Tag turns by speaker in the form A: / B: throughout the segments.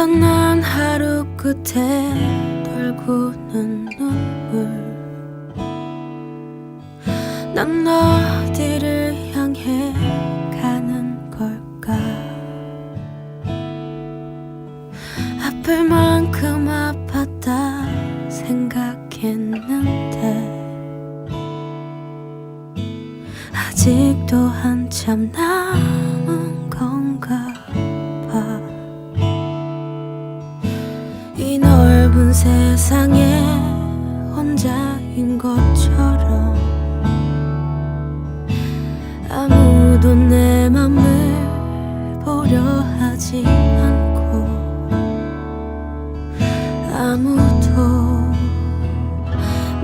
A: 고단한 하루 끝에 돌고는 눈물. 난 어디를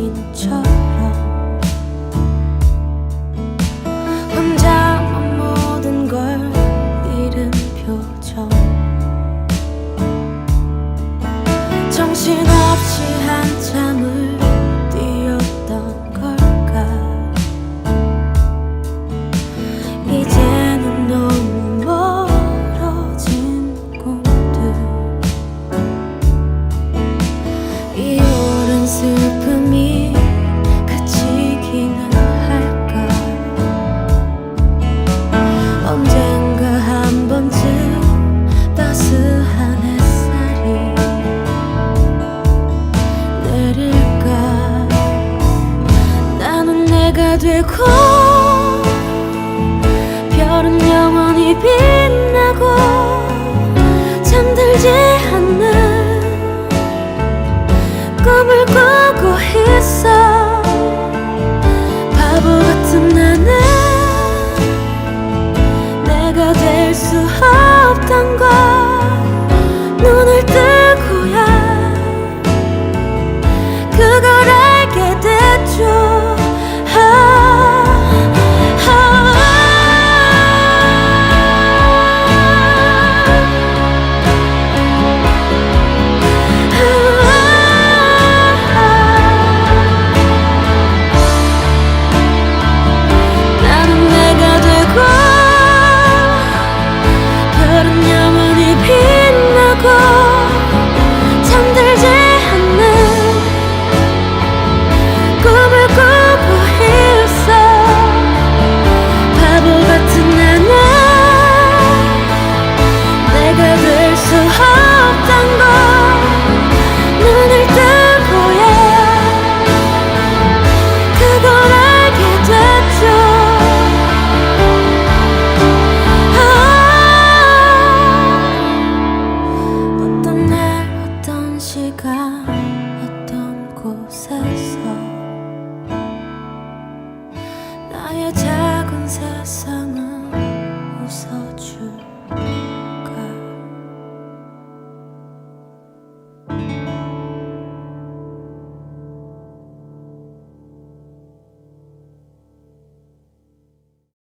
A: 이방인처럼 혼자만 모든 걸 잃은 표정 되고 별은 영원히 빛나고 잠들지 않는 꿈을 꾸고 있어. 바보 같은 나는 내가 될 수 없단 걸 눈을 뜨고야 그걸 알게 됐죠 별은 영원히 빛나고 나의 작은 세상은 웃어